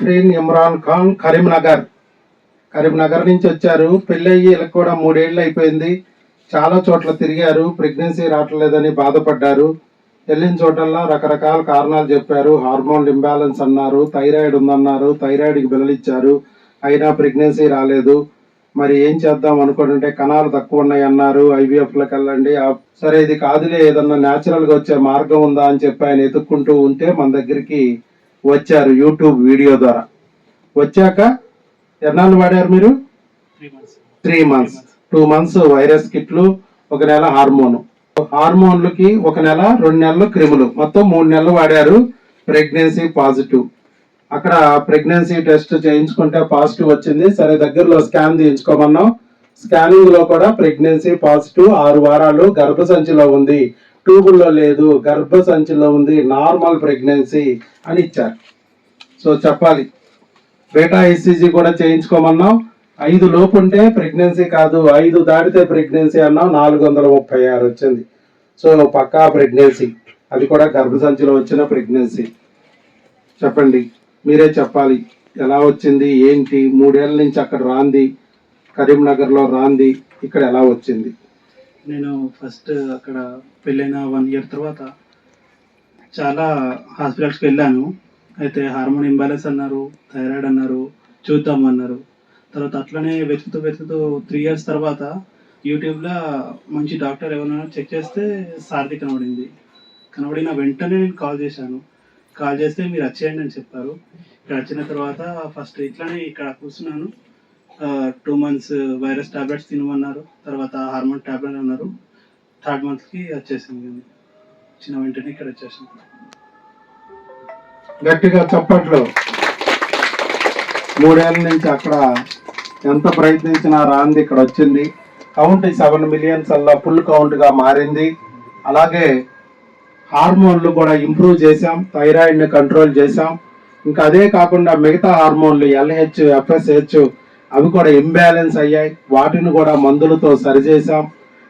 ఆఫ్రీన్ ఇమ్రాన్ ఖాన్ కరీంనగర్. కరీంనగర్ నుంచి వచ్చారు. పెళ్ళయ్యి వీళ్ళకి కూడా మూడేళ్ళు అయిపోయింది. చాలా చోట్ల తిరిగారు. ప్రెగ్నెన్సీ రావట్లేదని బాధపడ్డారు. వెళ్ళిన చోటల్లా రకరకాల కారణాలు చెప్పారు. హార్మోన్ ఇంబ్యాలెన్స్ అన్నారు. థైరాయిడ్ ఉందన్నారు. థైరాయిడ్కి బిల్లలు ఇచ్చారు అయినా ప్రెగ్నెన్సీ రాలేదు. మరి ఏం చేద్దాం అనుకుంటుంటే కణాలు తక్కువ ఉన్నాయి అన్నారు. ఐవీఎఫ్లకు వెళ్ళండి. సరే ఇది కాదులే. ఏదన్నా న్యాచురల్గా వచ్చే మార్గం ఉందా అని చెప్పి ఆయన ఎదుక్కుంటూ ఉంటే మన దగ్గరికి వచ్చారు యూట్యూబ్ వీడియో ద్వారా. వచ్చాక ఎన్నాళ్ళు వాడారు మీరు? Three months two months virus కిట్లు ఒక నెల హార్మోన్. హార్మోన్లకి ఒక నెల రెండు నెలలు క్రిములు. మొత్తం మూడు నెలలు వాడారు. Pregnancy positive. అక్కడ ప్రెగ్నెన్సీ టెస్ట్ చేయించుకుంటే పాజిటివ్ వచ్చింది. సరే దగ్గరలో స్కాన్ చేయించుకోమన్నాం స్కానింగ్లో కూడా ప్రెగ్నెన్సీ పాజిటివ్ ఆరు వారాలు గర్భసంచిలో ఉంది. ట్యూబుల్లో లేదు గర్భసంచిలో ఉంది నార్మల్ ప్రెగ్నెన్సీ అని ఇచ్చారు. సో చెప్పాలి. బేటా ఐసీజీ కూడా చేయించుకోమన్నాం. ఐదు లోపు ఉంటే ప్రెగ్నెన్సీ కాదు ఐదు దాటితే ప్రెగ్నెన్సీ అన్నాం నాలుగు వందల ముప్పై ఆరు వచ్చింది. సో పక్కా ప్రెగ్నెన్సీ. అది కూడా గర్భసంచిలో వచ్చిన ప్రెగ్నెన్సీ. చెప్పండి. మీరే చెప్పాలి. ఎలా వచ్చింది ఏంటి? మూడేళ్ళ నుంచి అక్కడ రాంది కరీంనగర్లో రాంది ఇక్కడ ఎలా వచ్చింది? నేను ఫస్ట్ అక్కడ పెళ్ళైన వన్ ఇయర్ తర్వాత చాలా హాస్పిటల్స్కి వెళ్ళాను. అయితే హార్మోన్ ఇంబ్యాలెన్స్ అన్నారు థైరాయిడ్ అన్నారు చూద్దాం అన్నారు. తర్వాత అట్లనే వెతుకుతూ వెతుకుతూ త్రీ ఇయర్స్ తర్వాత యూట్యూబ్లో మంచి డాక్టర్ ఎవరైనా చెక్ చేస్తే సారథి కనబడింది. కనబడిన వెంటనే నేను కాల్ చేశాను. కాల్ చేస్తే మీరు వచ్చేయండి అని చెప్పారు. ఇక్కడ వచ్చిన తర్వాత ఫస్ట్ ఇట్లానే ఇక్కడ కూర్చున్నాను. టూ మంత్స్ వైరస్ టాబ్లెట్స్ తినమన్నారు. తర్వాత హార్మోన్ టాబ్లెట్ అన్నారు. థర్డ్ మంత్కి వచ్చేసింది. చిన్న వెంటనే ఇక్కడ వచ్చేసింది. గట్టిగా చప్పట్లు. మూడేళ్ళ నుంచి అక్కడ ఎంత ప్రయత్నించినా రాంది ఇక్కడ వచ్చింది. కౌంట్ సెవెన్ మిలియన్స్ అలా ఫుల్ కౌంట్గా మారింది. అలాగే హార్మోన్లు కూడా ఇంప్రూవ్ చేశాం థైరాయిడ్ని కంట్రోల్ చేశాం. ఇంకా అదే కాకుండా మిగతా హార్మోన్లు ఎల్హెచ్ ఎఫ్ఎస్హెచ్ అవి కూడా ఇంబ్యాలెన్స్ అయ్యాయి. వాటిని కూడా మందులతో సరిచేశాం.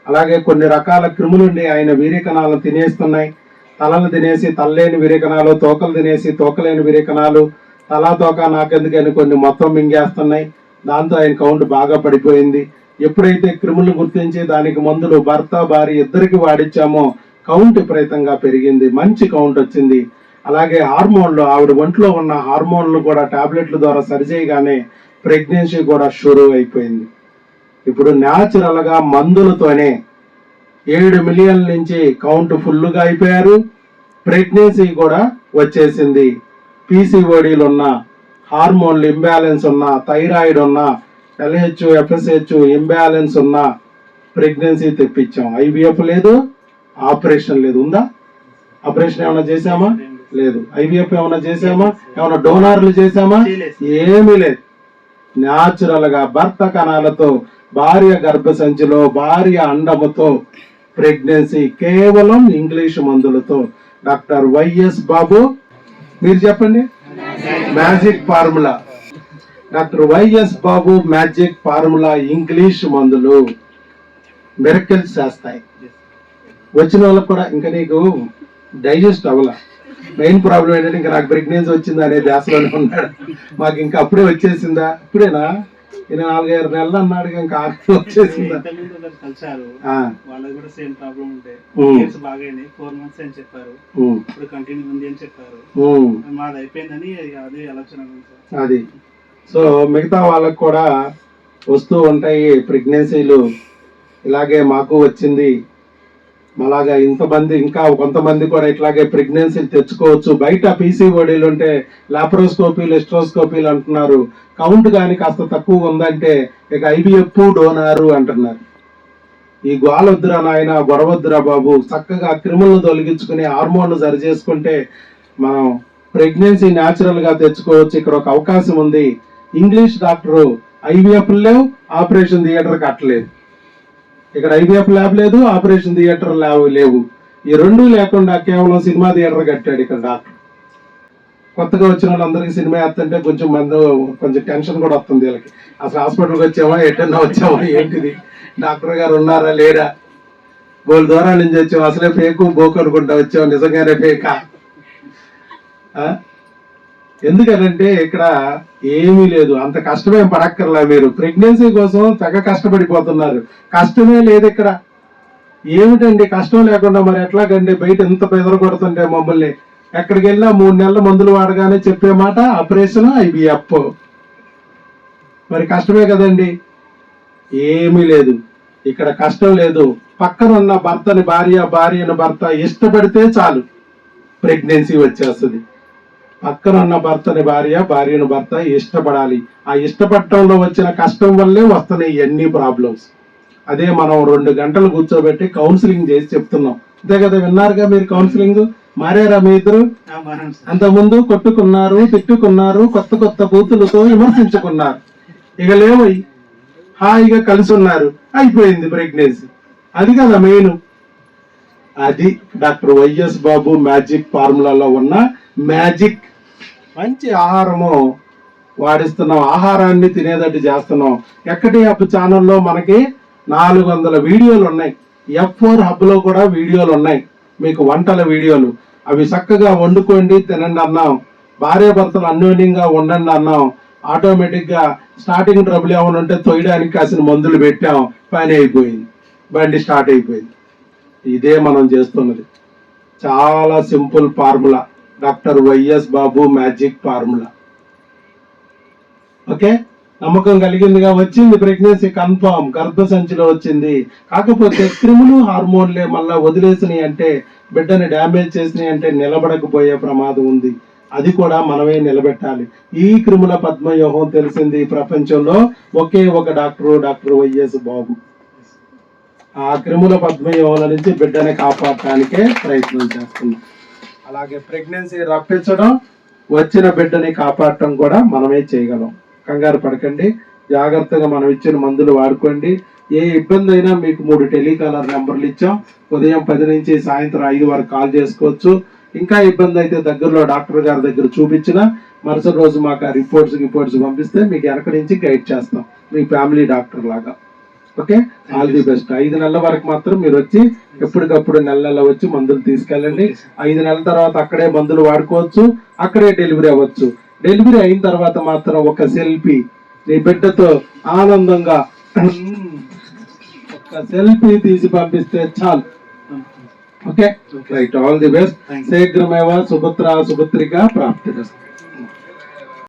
అలాగే కొన్ని రకాల క్రిములుండి ఆయన వీరికణాలను తినేస్తున్నాయి. తలలు తినేసి తల్లేని విరేకణాలు తోకలు తినేసి తోకలేని విరేకణాలు తలా తోక నాకెందుకని కొన్ని మొత్తం మింగేస్తున్నాయి. దాంతో ఆయన కౌంట్ బాగా పడిపోయింది. ఎప్పుడైతే క్రిములు గుర్తించి దానికి మందులు భర్త భార్య ఇద్దరికి వాడిచ్చామో కౌంట్ విపరీతంగా పెరిగింది. మంచి కౌంట్ వచ్చింది. అలాగే హార్మోన్లు ఆవిడ ఒంట్లో ఉన్న హార్మోన్లు కూడా టాబ్లెట్ల ద్వారా సరిచేయగానే ప్రెగ్నెన్సీ కూడా షురూ అయిపోయింది. ఇప్పుడు న్యాచురల్గా మందులతోనే ఏడు మిలియన్ల నుంచి కౌంట్ ఫుల్గా అయిపోయారు. ప్రెగ్నెన్సీ కూడా వచ్చేసింది. పీసీఓడీలు ఉన్న హార్మోన్లు ఇంబ్యాలెన్స్ ఉన్న థైరాయిడ్ ఉన్న ఎల్హెచ్ ఎఫ్ఎస్హెచ్ ఇంబ్యాలెన్స్ ఉన్న ప్రెగ్నెన్సీ తెప్పించాం. ఐవీఎఫ్ లేదు ఆపరేషన్ లేదు. ఉందా? ఆపరేషన్ ఏమైనా చేశామా? లేదు. ఐవీఎఫ్ ఏమైనా చేశామా? ఏమైనా డోనార్లు చేశామా. ఏమీ లేదు. న్యాచురల్గా భర్త కణాలతో భార్య గర్భసంచిలో భార్య అండముతో ప్రెగ్నెన్సీ కేవలం ఇంగ్లీష్ మందులతో. డాక్టర్ వైఎస్ బాబు మీరు చెప్పండి? Magic formula. Doctor Y S Babu magic formula English మందులు మెరకల్స్ చేస్తాయి. వచ్చిన వాళ్ళకి కూడా ఇంకా నీకు డైజెస్ట్ అవ్వలా. మెయిన్ ప్రాబ్లం ఏంటంటే ఇంకా నాకు ప్రెగ్నెన్సీ వచ్చిందా అనే ధ్యాసలోనే ఉన్నాడు మాకు ఇంకా అప్పుడే వచ్చేసిందా? ఇప్పుడేనా? ఈయన నాలుగైదు నెలలు అన్నాడు ఇంకా వచ్చేసిందా? కలిశారు. వాళ్ళకి కూడా సేమ్ ప్రాబ్లం ఉంటే బాగాయింది ఫోర్ మంత్స్ అని చెప్పారు. ఇప్పుడు కంటిన్యూ ఉంది అని చెప్పారు. మాది అయిపోయిందని అదే ఆలోచన అది. సో మిగతా వాళ్ళకు కూడా వస్తూ ఉంటాయి ప్రెగ్నెన్సీలు ఇలాగే మాకు వచ్చింది. అలాగా ఇంతమంది ఇంకా కొంతమంది కూడా ఇట్లాగే ప్రెగ్నెన్సీలు తెచ్చుకోవచ్చు. బయట పీసీఓడీలు ఉంటే లాప్రోస్కోపీలు ఎస్ట్రోస్కోపీలు అంటున్నారు. కౌంట్ కానీ కాస్త తక్కువ ఉందంటే ఇక ఐబిఎఫ్ డోనారు అంటున్నారు. ఈ గోలొద్దురా నాయన గొడవద్దురా బాబు. చక్కగా క్రిములను తొలగించుకుని హార్మోన్లు సరి చేసుకుంటే మనం ప్రెగ్నెన్సీ న్యాచురల్గా తెచ్చుకోవచ్చు. ఇక్కడ ఒక అవకాశం ఉంది. ఇంగ్లీష్ డాక్టరు ఐవీఎఫ్ లేవు ఆపరేషన్ థియేటర్ కట్టలేదు ఇక్కడ ఐబీఎఫ్ ల్యాబ్ లేదు ఆపరేషన్ థియేటర్ ల్యాబ్ లేవు. ఈ రెండు లేకుండా కేవలం సినిమా థియేటర్ కట్టాడు ఇక్కడ డాక్టర్. కొత్తగా వచ్చిన వాళ్ళందరికీ సినిమా వేస్తుంటే కొంచెం మంది కొంచెం టెన్షన్ కూడా వస్తుంది వీళ్ళకి. అసలు హాస్పిటల్కి వచ్చామా ఎటన్నా వచ్చామా ఏంటిది? డాక్టర్ గారు ఉన్నారా లేరా? బోల్ దూరం నుంచి వచ్చాం. అసలే ఫేకు బోకు అనుకుంటా వచ్చాం. నిజంగానే ఫేకా? ఎందుకంటే ఇక్కడ ఏమీ లేదు. అంత కష్టమేం పడక్కర్లా మీరు. ప్రెగ్నెన్సీ కోసం తెగ కష్టపడిపోతున్నారు. కష్టమే లేదు ఇక్కడ. ఏమిటండి కష్టం లేకుండా మరి ఎట్లాగండి? బయట ఎంత బెదర కొడుతుంటే మమ్మల్ని. ఎక్కడికి వెళ్ళినా మూడు నెలల మందులు వాడగానే చెప్పే మాట ఆపరేషన్ ఐబిఎఫ్. మరి కష్టమే కదండి. ఏమీ లేదు. ఇక్కడ కష్టం లేదు. పక్కన ఉన్న భర్తని భార్య భార్యను భర్త ఇష్టపడితే చాలు. ప్రెగ్నెన్సీ వచ్చేస్తుంది. పక్కన ఉన్న భర్తని భార్య భార్యను భర్త ఇష్టపడాలి. ఆ ఇష్టపడటంలో వచ్చిన కష్టం వల్లే వస్తున్నాయి ఎన్ని ప్రాబ్లమ్స్ అదే మనం రెండు గంటలు కూర్చోబెట్టి కౌన్సిలింగ్ చేసి చెప్తున్నాం. అంతే కదా విన్నారుగా మీరు కౌన్సిలింగ్ మారారా మీ ఇద్దరు? అంతకుముందు కొట్టుకున్నారు తిట్టుకున్నారు కొత్త కొత్త బూతులతో విమర్శించుకున్నారు. ఇక లేవై హాయిగా కలిసి ఉన్నారు. అయిపోయింది ప్రెగ్నెన్సీ అది కదా మెయిన్ అది డాక్టర్ వైఎస్ బాబు మ్యాజిక్ ఫార్ములాలో ఉన్న మ్యాజిక్ మంచి ఆహారము వాడిస్తున్నాం. ఆహారాన్ని తినేటట్టు చేస్తున్నాం. ఎక్కడి హబ్ ఛానల్లో మనకి నాలుగు వందల వీడియోలు ఉన్నాయి. ఎఫ్ ఫోర్ హబ్లో కూడా వీడియోలు ఉన్నాయి. మీకు వంటల వీడియోలు. అవి చక్కగా వండుకోండి తినండి అన్నాం. భార్యాభర్తలు అన్యోన్యంగా ఉండండి అన్నాం. ఆటోమేటిక్గా స్టార్టింగ్ ట్రబుల్ ఏమైనా ఉంటే తొయ్యడానికి కాసిన మందులు పెట్టాం. పని అయిపోయింది. బండి స్టార్ట్ అయిపోయింది. ఇదే మనం చేస్తున్నది. చాలా simple formula. Doctor YS Babu magic formula. Okay? నమ్మకం కలిగిందిగా వచ్చింది ప్రెగ్నెన్సీ కన్ఫామ్ గర్భసంచిలో వచ్చింది. కాకపోతే క్రిములు హార్మోన్లే మళ్ళీ వదిలేసినాయి అంటే బిడ్డని డ్యామేజ్ చేసినాయి అంటే నిలబడకపోయే ప్రమాదం ఉంది. అది కూడా మనమే నిలబెట్టాలి. ఈ క్రిముల పద్మయోహం తెలిసింది ప్రపంచంలో ఒకే ఒక డాక్టర్ డాక్టర్ వైఎస్ బాబు. ఆ క్రిముల పద్మవ్యూహాల నుంచి బిడ్డని కాపాడటానికే ప్రయత్నం చేస్తున్నాం. అలాగే ప్రెగ్నెన్సీ రప్పించడం వచ్చిన బిడ్డని కాపాడటం కూడా మనమే చేయగలం. కంగారు పడకండి. జాగ్రత్తగా మనం ఇచ్చిన మందులు వాడుకోండి. ఏ ఇబ్బంది అయినా మీకు మూడు టెలికాలర్ నెంబర్లు ఇచ్చాం. ఉదయం పది నుంచి సాయంత్రం ఐదు వరకు కాల్ చేసుకోవచ్చు. ఇంకా ఇబ్బంది అయితే దగ్గరలో డాక్టర్ గారి దగ్గర చూపించిన. మరుసటి రోజు మాకు ఆ రిపోర్ట్స్ రిపోర్ట్స్ పంపిస్తే మీకు వెనక నుంచి గైడ్ చేస్తాం. మీ ఫ్యామిలీ డాక్టర్ లాగా. ఓకే? ఆల్ ది బెస్ట్ ఐదు నెలల వరకు మాత్రం మీరు వచ్చి ఎప్పటికప్పుడు నెల నెల వచ్చి మందులు తీసుకెళ్ళండి. ఐదు నెలల తర్వాత అక్కడే మందులు వాడుకోవచ్చు అక్కడే డెలివరీ అవ్వచ్చు. డెలివరీ అయిన తర్వాత మాత్రం ఒక సెల్ఫీ నీ బిడ్డతో ఆనందంగా ఒక సెల్ఫీ తీసి పంపిస్తే చాలు. Okay right all the best. శీఘ్రమేవ సుభద్ర సుభద్రిక ప్రాప్తి